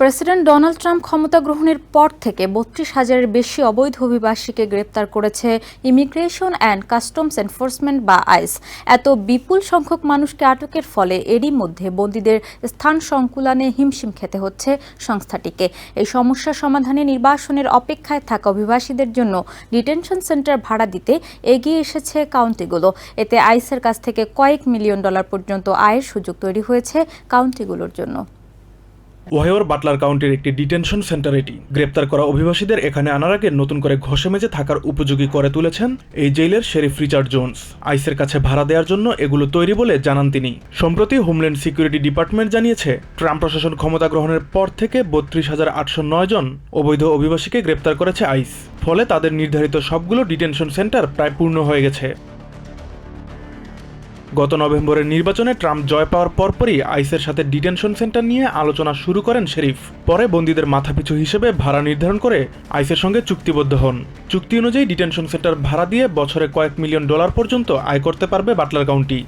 President Donald Trump ক্ষমতা গ্রহণের পর থেকে বত্রিশ হাজারের বেশি অবৈধ অভিবাসীকে গ্রেপ্তার করেছে ইমিগ্রেশন অ্যান্ড কাস্টমস এনফোর্সমেন্ট বা আইস এত বিপুল সংখ্যক মানুষকে আটকের ফলে এরই মধ্যে বন্দীদের স্থান সংকুলানে হিমশিম খেতে হচ্ছে সংস্থাটিকে। এই সমস্যা সমাধানে নির্বাসনের অপেক্ষায় থাকা অভিবাসীদের জন্য ডিটেনশন সেন্টার ভাড়া দিতে এগিয়ে এসেছে কাউন্টিগুলো। এতে আইসের কাছ থেকে কয়েক মিলিয়ন ডলার পর্যন্ত আয়ের সুযোগ তৈরি হয়েছে কাউন্টিগুলোর জন্য। ওহাইওর বাটলার কাউন্টির একটি ডিটেনশন সেন্টার এটি। গ্রেপ্তার করা অভিবাসীদের এখানে আনার আগে নতুন করে ঘষে মেজে থাকার উপযোগী করে তুলেছেন এই জেলের শেরিফ রিচার্ড জোন্স। আইসের কাছে ভাড়া দেওয়ার জন্য এগুলো তৈরি বলে জানান তিনি। সম্প্রতি হোমল্যান্ড সিকিউরিটি ডিপার্টমেন্ট জানিয়েছে, ট্রাম্প প্রশাসন ক্ষমতা গ্রহণের পর থেকে বত্রিশ হাজার আটশো নয় জন অবৈধ অভিবাসীকে গ্রেপ্তার করেছে আইস। ফলে তাদের নির্ধারিত সবগুলো ডিটেনশন সেন্টার প্রায় পূর্ণ হয়ে গেছে। গত নভেম্বরের নির্বাচনে ট্রাম্প জয় পাওয়ার পরপরই আইসের সাথে ডিটেনশন সেন্টার নিয়ে আলোচনা শুরু করেন শেরিফ। পরে বন্দীদের মাথাপিছু হিসেবে ভাড়া নির্ধারণ করে আইসের সঙ্গে চুক্তিবদ্ধ হন। চুক্তি অনুযায়ী ডিটেনশন সেন্টার ভাড়া দিয়ে বছরে কয়েক মিলিয়ন ডলার পর্যন্ত আয় করতে পারবে বাটলার কাউন্টি।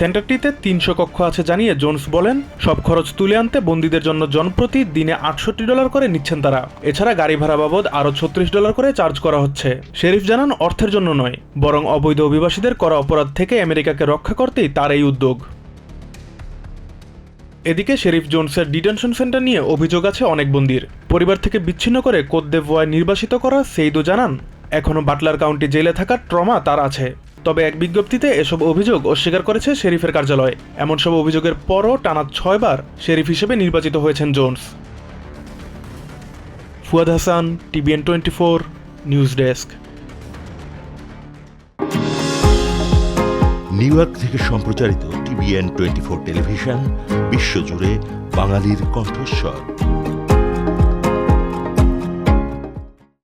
সেন্টারটিতে তিনশো কক্ষ আছে জানিয়ে জোনস বলেন, সব খরচ তুলে আনতে বন্দীদের জন্য জনপ্রতি দিনে আটষট্টি ডলার করে নিচ্ছেন তারা। এছাড়া গাড়ি ভাড়া বাবদ আরও ছত্রিশ ডলার করে চার্জ করা হচ্ছে। শেরিফ জানান, অর্থের জন্য নয়, বরং অবৈধ অভিবাসীদের করা অপরাধ থেকে আমেরিকাকে রক্ষা করতেই তার এই উদ্যোগ। এদিকে শেরিফ জোনসের ডিটেনশন সেন্টার নিয়ে অভিযোগ আছে অনেক বন্দির। পরিবার থেকে বিচ্ছিন্ন করে কোদ্দেভোয়ায় নির্বাসিত করা সেইদু জানান, এখনও বাটলার কাউন্টি জেলে থাকার ট্রমা তার আছে। তবে এক বিজ্ঞপ্তিতে এসব অভিযোগ অস্বীকার করেছে শেরিফের কার্যালয়। এমন সব অভিযোগের পরও টানা ছয়বার শেরিফ হিসেবে নির্বাচিত হয়েছেন Jones. Fuad Hasan, TVN twenty four, news desk. New York থেকে সম্প্রচারিত টিভিএন টোয়েন্টি ফোর টেলিভিশন, বিশ্বজুড়ে বাঙালির কণ্ঠস্বর।